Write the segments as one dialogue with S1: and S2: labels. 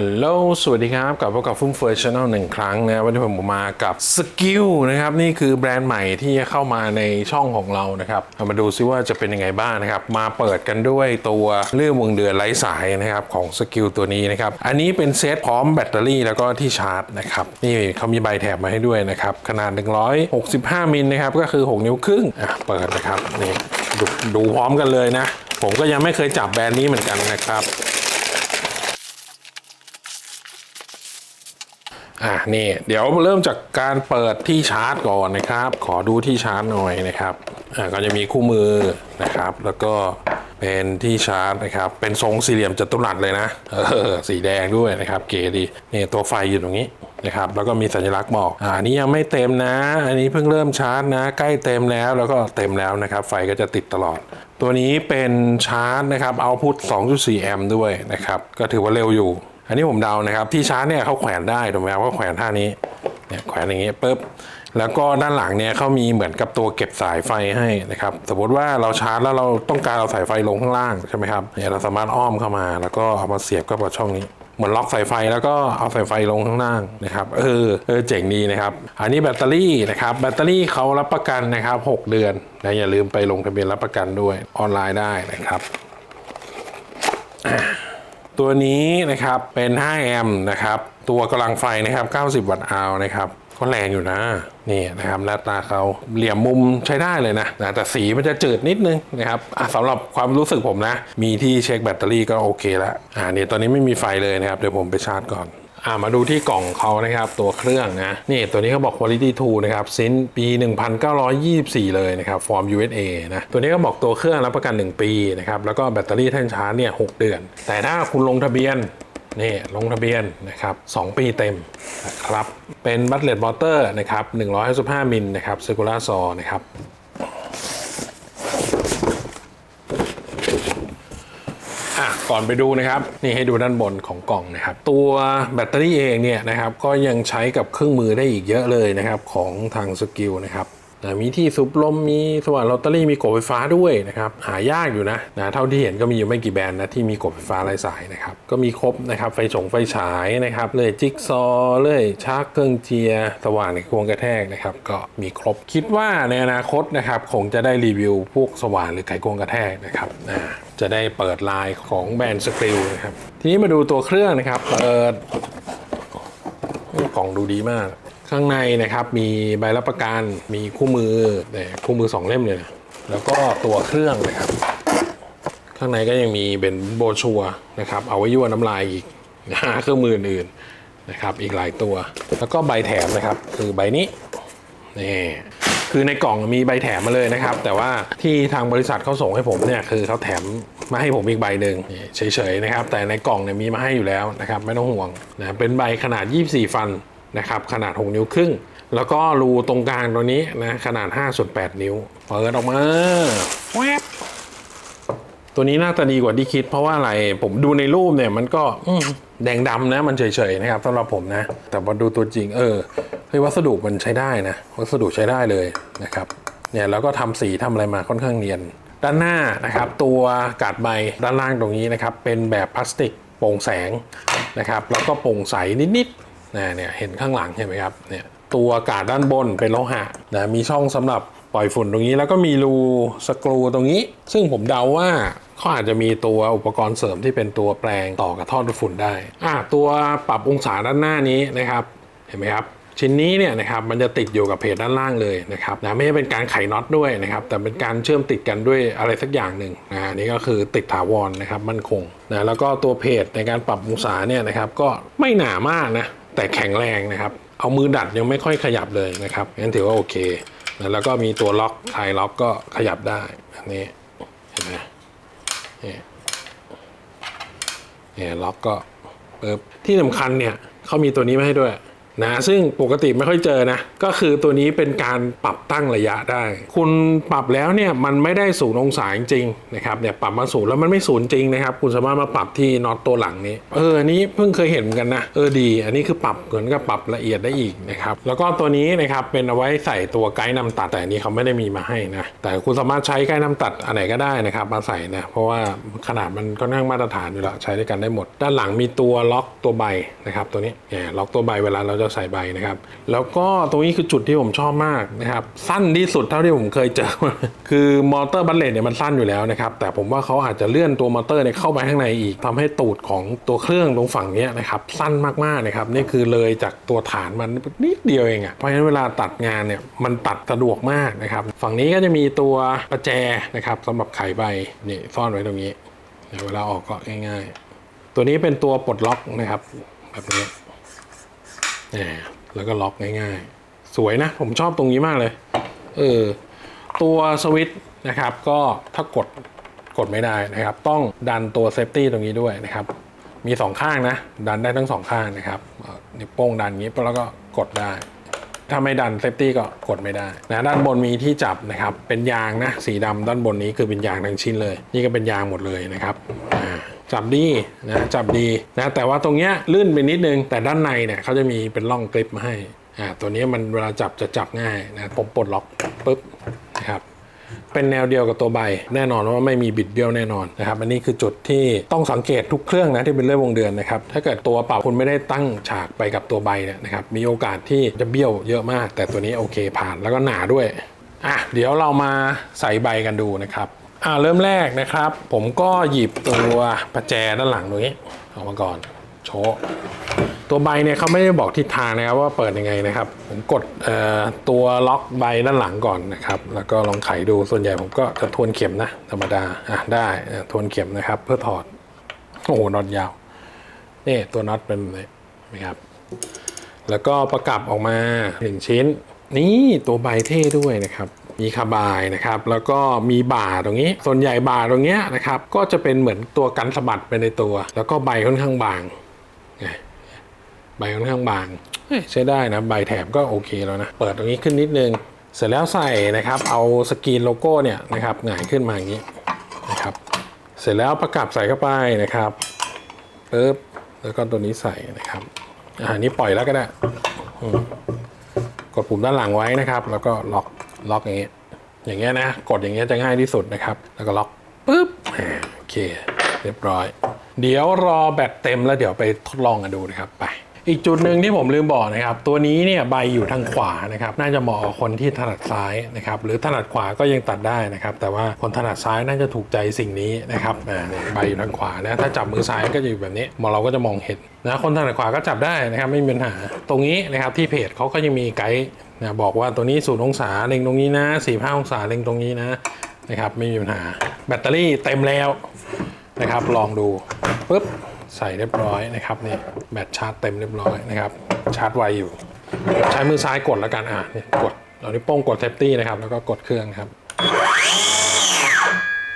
S1: ฮัลโหล สวัสดีครับกลับพบกับฟุ่มเฟือยชาแนลหนึ่งครั้งนะวันนี้ผมมากับสกิลนะครับ นี่คือแบรนด์ใหม่ที่จะเข้ามาในช่องของเรานะครับเอามาดูซิว่าจะเป็นยังไงบ้างนะครับ มาเปิดกันด้วยตัวเลื่อมวงเดือนไร้สายนะครับของสกิลตัวนี้นะครับ อันนี้เป็นเซตพร้อมแบตเตอรี่แล้วก็ที่ชาร์จนะครับ นี่เขามีใบแถบมาให้ด้วยนะครับ ขนาด 165 มิลนะครับ ก็คือ 6 นิ้วครึ่งอะเปิดนะครับนี่ดดูพร้อมกันเลยนะ ผมก็ยังไม่เคยจับแบรนด์นี้เหมือนกันนะครับ อะนี่เดี๋ยวเริ่มจากการเปิดที่ชาร์จก่อนนะครับ ขอดูที่ชาร์จหน่อยนะครับอะก็จะมีคู่มือนะครับ แล้วก็เป็นที่ชาร์จนะครับ เป็นทรงสี่เหลี่ยมจัตุรัสเลยนะเออสีแดงด้วยนะครับ เก๋ดีนี่ตัวไฟอยู่ตรงนี้นะครับแล้วก็มีสัญลักษณ์บอกอ่านนี้ยังไม่เต็มนะ อันนี้เพิ่งเริ่มชาร์จนะ ใกล้เต็มแล้วแล้วก็เต็มแล้วนะครับ ไฟก็จะติดตลอด ตัวนี้เป็นชาร์จนะครับเอาพุท2.4แอมป์ด้วยนะครับ ก็ถือว่าเร็วอยู่ อันนี้ผมเดานะครับ ที่ชาร์จเนี่ยเขาแขวนได้ถูกไหมครับเขาแขวนท่านี้เนี่ยแขวนอย่างเงี้ยปุ๊บแล้วก็ด้านหลังเนี่ยเขามีเหมือนกับตัวเก็บสายไฟให้นะครับ สมมติว่าเราชาร์จแล้วเราต้องการเอาสายไฟลงข้างล่างใช่ไหมครับเนี่ยเราสามารถอ้อมเข้ามา แล้วก็เอามาเสียบเข้ากับช่องนี้เหมือนล็อกสายไฟแล้วก็เอาสายไฟลงข้างล่างนะครับเออเออเจ๋งดีนะครับ อันนี้แบตเตอรี่นะครับแบตเตอรี่เขารับประกันนะครับ 6 เดือนนะอย่าลืมไปลงทะเบียนรับประกันด้วยออนไลน์ได้นะครับ ตัวนี้นะครับเป็น 5 แอมป์นะครับ ตัวกำลังไฟนะครับ 90 วัตต์อาวนะครับก็แรงอยู่นะนี่นะครับหน้าตาเขาเหลี่ยมมุมใช้ได้เลยนะนะ แต่สีมันจะจืดนิดนึงนะครับสำหรับความรู้สึกผมนะ มีที่เช็คแบตเตอรี่ก็โอเคแล้วอ่านี่ตอนนี้ไม่มีไฟเลยนะครับ เดี๋ยวผมไปชาร์จก่อน อ่ามาดูที่กล่องเขานะครับตัวเครื่องนะนี่ตัวนี้เขาบอก quality 2นะครับซินปี 1924 เลยนะครับฟอร์ม USA นะตัวนี้ก็บอกตัวเครื่องรับประกัน 1 ปีนะครับแล้วก็แบตเตอรี่แท่นชาร์จเนี่ย6เดือน แต่ถ้าคุณลงทะเบียนนี่ลงทะเบียนนะครับ 2 ปีเต็มนะครับเป็นบัตเลตบอเตอร์นะครับ115มิลนะครับ circular saw นะครับ อะ ก่อนไปดูนะครับนี่ให้ดูด้านบนของกล่องนะครับ ตัวแบตเตอรี่เองเนี่ยนะครับก็ยังใช้กับเครื่องมือได้อีกเยอะเลยนะครับของทางสกิลนะครับมีที่สูบลมมีสว่านลอตเตอรี่มีกบไฟฟ้าด้วยนะครับหายากอยู่นะนะเท่าที่เห็นก็มีอยู่ไม่กี่แบรนด์นะที่มีกบไฟฟ้าไร้สายนะครับก็มีครบนะครับไฟฉงไฟฉายนะครับเลยจิ๊กซอเลยชาร์จเครื่องเจียสว่านในควงกระแทกนะครับก็มีครบคิดว่าในอนาคตนะครับคงจะได้รีวิวพวกสว่านหรือไขควงกระแทกนะครับอ่า จะได้เปิดลน์ของแบรนด์สกิลนะครับ ทีนี้มาดูตัวเครื่องนะครับ เปิดกล่องดูดีมาก ข้างในนะครับมีใบรับประกัน มีคู่มือเนี่ยคู่มือสองเล่มเลยนะแล้วก็ตัวเครื่องนะครับ ข้างในก็ยังมีเป็นโบชัวนะครับ เอาไว้ยั่วน้ำลายอีกนะเครื่องมืออื่นนะครับ อีกหลายตัว แล้วก็ใบแถมนะครับ คือใบนี้นี่ คือในกล่องมีใบแถมมาเลยนะครับ แต่ว่าที่ทางบริษัทเขาส่งให้ผมเนี่ยคือเขาแถมมาให้ผมอีกใบหนึ่งนี่เฉยๆนะครับ แต่ในกล่องเนี่ยมีมาให้อยู่แล้วนะครับ ไม่ต้องห่วงนะเป็นใบขนาด 24 ฟันนะครับขนาด 6 นิ้วครึ่ง แล้วก็รูตรงกลางตัวนี้นะขนาด5ส่วน8นิ้วเปิดออกมาแวบตัวนี้น่าจะดีกว่าที่คิด เพราะว่าอะไรผมดูในรูปเนี่ยมันก็อืมแดงดำนะมันเฉยๆนะครับสำหรับผมนะ แต่พอดูตัวจริง เออ เฮ้ยวัสดุมันใช้ได้นะ วัสดุใช้ได้เลยนะครับเนี่ยแล้วก็ทำสีทำอะไรมาค่อนข้างเนียน ด้านหน้านะครับตัวกาดใบด้านล่างตรงนี้นะครับเป็นแบบพลาสติกโปร่งแสงนะครับแล้วก็โปร่งใสนิดๆนะเนี่ยเห็นข้างหลังเห็นไหมครับเนี่ยตัวกาดด้านบนเป็นโลหะนะมีช่องสำหรับปล่อยฝุ่นตรงนี้ แล้วก็มีรูสกรูตรงนี้ ซึ่งผมเดาว่าเขาอาจจะมีตัวอุปกรณ์เสริมที่เป็นตัวแปลงต่อกับท่อดูดฝุ่นได้อะตัวปรับองศาด้านหน้านี้นะครับ เห็นไหมครับ ชิ้นนี้เนี่ยนะครับมันจะติดอยู่กับเพจด้านล่างเลยนะครับนะไม่ใช่เป็นการไขน็อตด้วยนะครับแต่เป็นการเชื่อมติดกันด้วยอะไรสักอย่างหนึ่งนะอันนี่ก็คือติดถาวรนะครับมั่นคงนะแล้วก็ตัวเพจในการปรับองศาเนี่ยนะครับก็ไม่หนามากนะแต่แข็งแรงนะครับเอามือดัดยังไม่ค่อยขยับเลยนะครับงั้นถือว่าโอเคนะแล้วก็มีตัวล็อกคลายล็อกก็ขยับได้อันนี้เห็นไหมนี่เนี่ยล็อกก็ปึ๊บที่สำคัญเนี่ยเขามีตัวนี้มาให้ด้วย นะซึ่งปกติไม่ค่อยเจอนะก็คือตัวนี้เป็นการปรับตั้งระยะได้ คุณปรับแล้วเนี่ยมันไม่ได้ศูนย์องศาจริงนะครับเนี่ยปรับมาศูนย์แล้วมันไม่ศูนย์จริงนะครับคุณสามารถมาปรับที่น็อตตัวหลังนี้เอออันนี้เพิ่งเคยเห็นเหมือนกันนะเออดี อันนี้คือปรับเหมือนกับปรับละเอียดได้อีกนะครับแล้วก็ตัวนี้นะครับเป็นเอาไว้ใส่ตัวไกด์นำตัดแต่อันนี้เขาไม่ได้มีมาให้นะแต่คุณสามารถใช้ไกด์นำตัดอันไหนก็ได้นะครับมาใส่นะเพราะว่าขนาดมันก็นั่งมาตรฐานอยู่แล้วใช้ด้วยกันได้หมด ด้านหลังมีตัวล็อกตัวใบนะครับตัวนี้เนี่ยล็อกตัวใบเวลาเราจะใส่ใบนะครับ แล้วก็ตรงนี้คือจุดที่ผมชอบมากนะครับ สั้นที่สุดเท่าที่ผมเคยเจอ คือมอเตอร์บัลเลตเนี่ยมันสั้นอยู่แล้วนะครับ แต่ผมว่าเขาอาจจะเลื่อนตัวมอเตอร์เนี่ยเข้าไปข้างในอีกทำให้ตูดของตัวเครื่องตรงฝั่งนี้นะครับสั้นมากๆนะครับนี่คือเลยจากตัวฐานมันนิดเดียวเองอะ่ะเพราะฉะนั้นเวลาตัดงานเนี่ยมันตัดสะดวกมากนะครับ ฝั่งนี้ก็จะมีตัวประแจนะครับสำหรับไขใบนี่ซ่อนไว้ตรงนี้เวลาออกก็ง่าย ๆ ตัวนี้เป็นตัวปลดล็อกนะครับแบบนี้ แล้วก็ล็อกง่ายๆ สวยนะ ผมชอบตรงนี้มากเลย เออ ตัวสวิตช์นะครับ ก็ถ้ากดกดไม่ได้นะครับ ต้องดันตัวเซฟตี้ตรงนี้ด้วยนะครับ มีสองข้างนะ ดันได้ทั้งสองข้างนะครับนิ้วโป้งดันงนี้แล้วก็กดได้ ถ้าไม่ดันเซฟตี้ก็กดไม่ได้นะด้านบนมีที่จับนะครับ เป็นยางนะ สีดำด้านบนนี้คือเป็นยางทั้งชิ้นเลย นี่ก็เป็นยางหมดเลยนะครับ จับดีนะจับดีนะแต่ว่าตรงเนี้ยลื่นไปนิดนึง แต่ด้านในเนี่ยเขาจะมีเป็นร่องกริปมาให้อ่าตัวนี้มันเวลาจับจะจับง่ายนะผมปลดล็อกปุ๊บนะครับเป็นแนวเดียวกับตัวใบ แน่นอนว่าไม่มีบิดเบี้ยวแน่นอนนะครับอันนี้คือจุดที่ต้องสังเกตทุกเครื่องนะที่เป็นเลื่อยวงเดือนนะครับถ้าเกิดตัวเป่าคุณไม่ได้ตั้งฉากไปกับตัวใบเนี่ยนะครับมีโอกาสที่จะเบี้ยวเยอะมาก แต่ตัวนี้โอเคผ่านแล้วก็หนาด้วยอะเดี๋ยวเรามาใส่ใบกันดูนะครับ อ่าเริ่มแรกนะครับ ผมก็หยิบตัวประแจด้านหลังตรงนี้ออกมาก่อน โชว์ตัวใบเนี่ยเขาไม่ได้บอกทิศทางนะครับว่าเปิดยังไงนะครับ ผมกดเอ่อตัวล็อกใบด้านหลังก่อนนะครับ แล้วก็ลองไขดูส่วนใหญ่ผมก็จะทวนเข็มนะ ธรรมดาอะได้ทวนเข็มนะครับ เพื่อถอดโอ้โหน็อตยาวนี่ตัวน็อตเป็นแบบนี้นะครับ แล้วก็ประกับออกมาหนึ่งชิ้น นี่ตัวใบเท่ด้วยนะครับ มีคาบายนะครับแล้วก็มีบ่าตรงนี้ ส่วนใหญ่บ่าตรงเนี้ยนะครับก็จะเป็นเหมือนตัวกันสะบัดไปในตัว แล้วก็ใบค่อนข้างบางไงใบค่อนข้างบางเอ้ยใช้ได้นะใบแถมก็โอเคแล้วนะเปิดตรงนี้ขึ้นนิดนึงเสร็จแล้วใส่นะครับเอาสกรีนโลโก้เนี่ยนะครับหงายขึ้นมาอย่างนี้นะครับเสร็จแล้วประกับใส่เข้าไปนะครับปึ๊บแล้วก็ตัวนี้ใส่นะครับอ่านี้ปล่อยแล้วก็ได้กดปุ่มด้านหลังไว้นะครับ แล้วก็ล็อก ล็อกอย่างเงี้ยอย่างเงี้ยนะ กดอย่างเงี้ยจะง่ายที่สุดนะครับ แล้วก็ล็อกปึ๊บโอเค เรียบร้อย เดี๋ยวรอแบตเต็มแล้วเดี๋ยวไปทดลองกันดูนะครับไปอีกจุดหนึ่งที่ผมลืมบอกนะครับ ตัวนี้เนี่ยใบอยู่ทางขวานะครับ น่าจะเหมาะกับคนที่ถนัดซ้ายนะครับ หรือถนัดขวาก็ยังตัดได้นะครับ แต่ว่าคนถนัดซ้ายน่าจะถูกใจสิ่งนี้นะครับอ่าใบอยู่ทางขวานะถ้าจับมือซ้ายก็จะอยู่แบบนี้มองเราก็จะมองเห็นนะคนถนัดขวาก็จับได้นะครับ ไม่มีปัญหาตรงนี้นะครับที่เพจเขาก็ยังมีไกด์ นะบอกว่าตัวนี้ศูนย์องศาเล็งตรงนี้นะสี่ห้าองศาเล็งตรงนี้นะนะครับไม่มีปัญหาแบตเตอรี่เต็มแล้วนะครับ ลองดูปุ๊บใส่เรียบร้อยนะครับนี่แบตชาร์จเต็มเรียบร้อยนะครับ ชาร์จไวอยู่ ใช้มือซ้ายกดแล้วกันอะนี่กดเรานิ้วโป้งกดเซฟตี้นะครับ แล้วก็กดเครื่องครับ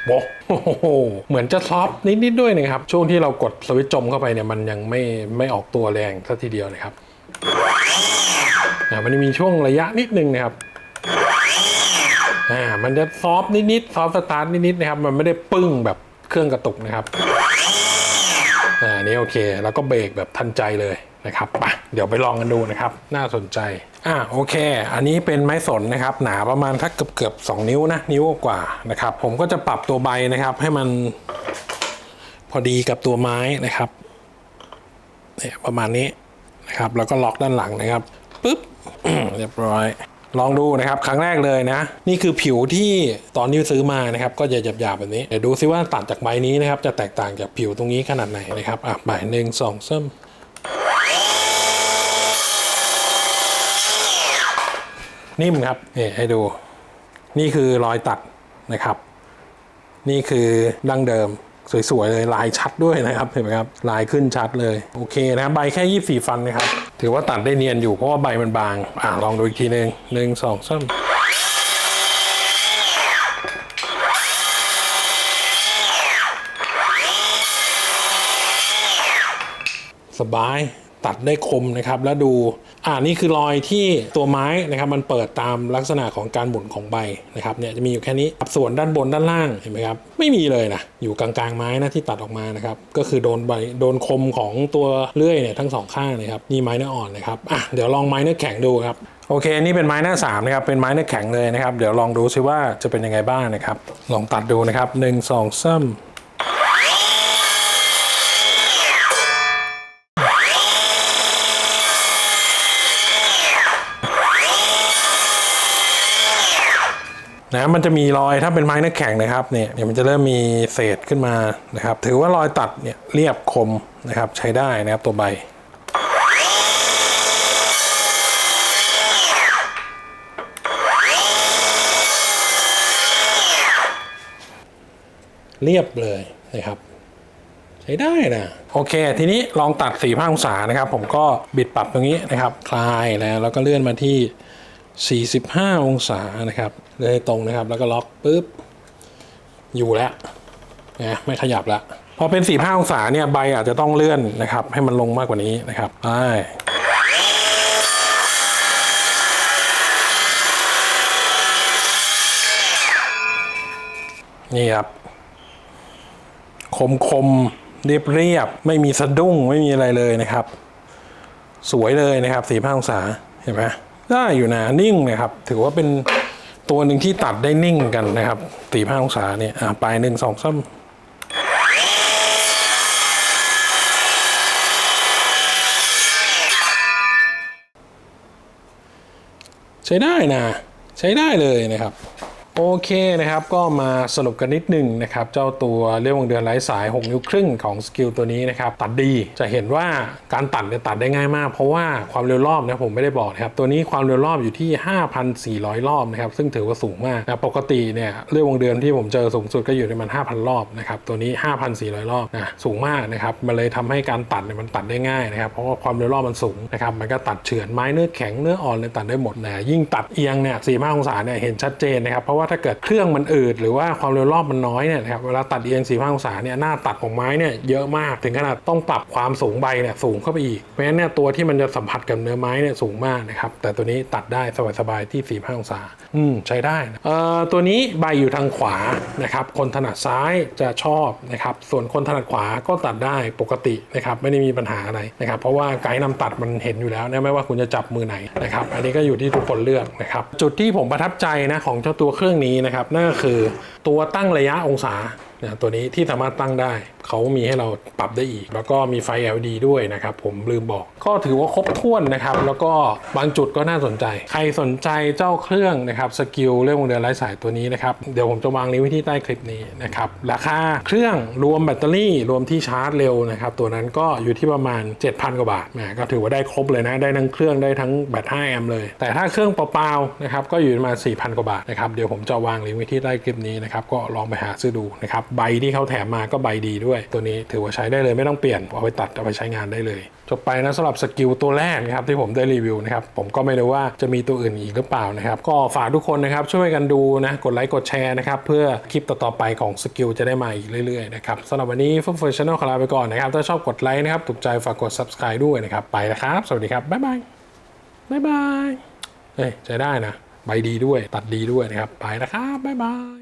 S1: โอ้โหเหมือนจะซอฟนิดๆด้วยนะครับ ช่วงที่เรากดสวิตช์จมเข้าไปเนี่ยมันยังไม่ไม่ออกตัวแรงสัทีเดียวนะครับ มันจะมีช่วงระยะนิดนึงนะครับอ่ามันจะซอฟต์นิดๆซอฟต์สตาร์ทนิดๆนะครับ มันไม่ได้ปึ้งแบบเครื่องกระตุกนะครับอ่านนี้โอเค แล้วก็เบรกแบบทันใจเลยนะครับไปเดี๋ยวไปลองกันดูนะครับ น่าสนใจ อ่าโอเค อันนี้เป็นไม้สนนะครับ หนาประมาณทักเกือบเกือบสองนิ้วนะ นิ้วกว่านะครับ ผมก็จะปรับตัวใบนะครับ ให้มันพอดีกับตัวไม้นะครับเนี่ยประมาณนี้นะครับ แล้วก็ล็อกด้านหลังนะครับ ปุ๊บเรียบร้อยลองดูนะครับครั้งแรกเลยนะ นี่คือผิวที่ตอนที่ซื้อมานะครับก็จะหยาบๆแบบนี้เดี๋ยวดูซิว่าตัดจากใบนี้นะครับจะแตกต่างจากผิวตรงนี้ขนาดไหนนะครับอะใบหนึ่งสองซ้ำนิ่มครับนี่ให้ดู นี่คือรอยตัดนะครับ นี่คือดั้งเดิม สวยๆเลยลายชัดด้วยนะครับเห็นไหมครับลายขึ้นชัดเลยโอเคนะใบแค่ 24 ฟันนะครับถือว่าตัดได้เนียนอยู่เพราะว่าใบมันบางอ่าลองดูอีกทีหนึ่งหนึ่งสองสามสบาย ตัดได้คมนะครับ แล้วดูอ่านี่คือรอยที่ตัวไม้นะครับ มันเปิดตามลักษณะของการหมุนของใบนะครับเนี่ยจะมีอยู่แค่นี้ส่วนด้านบนด้านล่างเห็นไหมครับไม่มีเลยนะอยู่กลางๆไม้นะที่ตัดออกมานะครับก็คือโดนใบโดนคมของตัวเลื่อยเนี่ยทั้งสองข้างนะครับนี่ไม้เนื้ออ่อนนะครับอะเดี๋ยวลองไม้เนื้อแข็งดูครับโอเค นี่เป็นไม้หน้าสามนะครับ เป็นไม้เนื้อแข็งเลยนะครับ เดี๋ยวลองดูซิว่าจะเป็นยังไงบ้างนะครับ ลองตัดดูนะครับหนึ่งสอง2 3 นะมันจะมีรอยถ้าเป็นไม้เนื้อแข็งนะครับเนี่ยเดี๋ยวมันจะเริ่มมีเศษขึ้นมานะครับ ถือว่ารอยตัดเนี่ยเรียบคมนะครับใช้ได้นะครับตัวใบเรียบเลยนะครับ ใช้ได้นะโอเค ทีนี้ลองตัด4 5องศานะครับ ผมก็บิดปรับตรงนี้นะครับ คลายแล้วแล้วก็เลื่อนมาที่ 45 องศานะครับเลยตรงนะครับ แล้วก็ล็อกปุ๊บ อยู่แล้วนะไม่ขยับละพอเป็น 45 องศาเนี่ยใบอาจจะต้องเลื่อนนะครับ ให้มันลงมากกว่านี้นะครับไปนี่ครับ คมคมเรียบเรียบไม่มีสะดุ้งไม่มีอะไรเลยนะครับ สวยเลยนะครับสี่องศาเห็นไหม ได้อยู่นะนิ่งนะครับ ถือว่าเป็นตัวหนึ่งที่ตัดได้นิ่งกันนะครับสี่องศาเนี่ยอะไปหนึ่งสองสามใช้ได้นะ ใช้ได้เลยนะครับ โอเคนะครับก็มาสรุปกันนิดหนึ่งนะครับ เจ้าตัวเรียกวงเดือนไร้สาย 6 นิ้วครึ่งของสกิลตัวนี้นะครับ ตัดดีจะเห็นว่าการตัดเนี่ยตัดได้ง่ายมาก เพราะว่าความเร็วรอบนะผมไม่ได้บอกนะครับ ตัวนี้ความเร็วรอบอยู่ที่ 5,400 รอบนะครับ ซึ่งถือว่าสูงมากนะปกติเนี่ยเรียกวงเดือนที่ผมเจอสูงสุดก็อยู่ในมัน 5,000 รอบนะครับ ตัวนี้ 5,400 รอบนะสูงมากนะครับมันเลยทำให้การตัดเนี่ยมันตัดได้ง่ายนะครับเพราะว่าความเร็วรอบมันสูงนะครับมันก็ตัดเฉือนไม้เนื้อแข็งเนื้ออ่อนเลยตัดได้หมดนะยิ่งตัดเอียงเนี่ยสี่องศาเนี่ยเห็นชัดเจนนะครับเพราะว่าถ้าเกิดเครื่องมันอืดหรือว่าความเร็วรอบมันน้อยเนี่ยนะครับเวลาตัดเอียงสี่องศาเนี่ยหน้าตัดของไม้เนี่ยเยอะมากถึงขนาดต้องปรับความสูงใบเนี่ยสูงเข้าไปอีกเพราะฉะนั้นเนี่ยตัวที่มันจะสัมผัสกับเนื้อไม้เนี่ยสูงมากนะครับแต่ตัวนี้ตัดได้สบายๆที่สี่องศาอืมใช้ได้นะเอ่อตัวนี้ใบอยู่ทางขวานะครับคนถนัดซ้ายจะชอบนะครับส่วนคนถนัดขวาก็ตัดได้ปกตินะครับไม่ได้มีปัญหาอะไรนะครับเพราะว่าไกด์นำตัดมันเห็นอยู่แล้วนะไม่ว่าคุณจะจับมือไหนนะครับอันนี้ก็อยู่ที่ทุกคนเลือกนะครับจุดที่ผมประทับใจนะของเจ้าตัวเครื่องนี้นะครับนั่นก็คือตัวตั้งระยะองศา นะตัวนี้ที่สามารถตั้งได้ เขามีให้เราปรับได้อีก แล้วก็มีไฟ LED ด้วยนะครับผมลืมบอก ก็ถือว่าครบถ้วนนะครับ แล้วก็บางจุดก็น่าสนใจ ใครสนใจเจ้าเครื่องนะครับสกิลเรื่องวงเดือนไร้สายตัวนี้นะครับ เดี๋ยวผมจะวางลิงก์ไว้ที่ใต้คลิปนี้นะครับ ราคาเครื่องรวมแบตเตอรี่รวมที่ชาร์จเร็วนะครับ ตัวนั้นก็อยู่ที่ประมาณ 7,000 กว่าบาทนะก็ถือว่าได้ครบเลยนะ ได้ทั้งเครื่องได้ทั้งแบต5แอมป์เลย แต่ถ้าเครื่องเปล่าๆนะครับก็อยู่ประมาณ4,000 กว่าบาทนะครับเดี๋ยวผมจะวางลิงก์ไว้ที่ใต้คลิปนี้นะครับก็ลองไปหาซื้อดูนะครับใบที่เขาแถมมาก็ใบดีด้วย ตัวนี้ถือว่าใช้ได้เลยไม่ต้องเปลี่ยนเอาไปตัดเอาไปใช้งานได้เลย จบไปนะสำหรับสกิลตัวแรกนะครับที่ผมได้รีวิวนะครับผมก็ไม่รู้ว่าจะมีตัวอื่นอีกหรือเปล่านะครับก็ฝากทุกคนนะครับช่วยกันดูนะกดไลค์กดแชร์นะครับเพื่อคลิปต่อๆไปของสกิลจะได้มาอีกเรื่อยๆนะครับสำหรับวันนี้ฟุตบอลชาแนลขอลาไปก่อนนะครับถ้าชอบกดไลค์นะครับถูกใจฝากกด subscribe ด้วยนะครับไปแล้วครับ สวัสดีครับบ๊ายบายบ๊ายบายเฮ้ยใช้ได้นะใบดีด้วยตัดดีด้วยนะครับไปแล้วครับบ๊ายบาย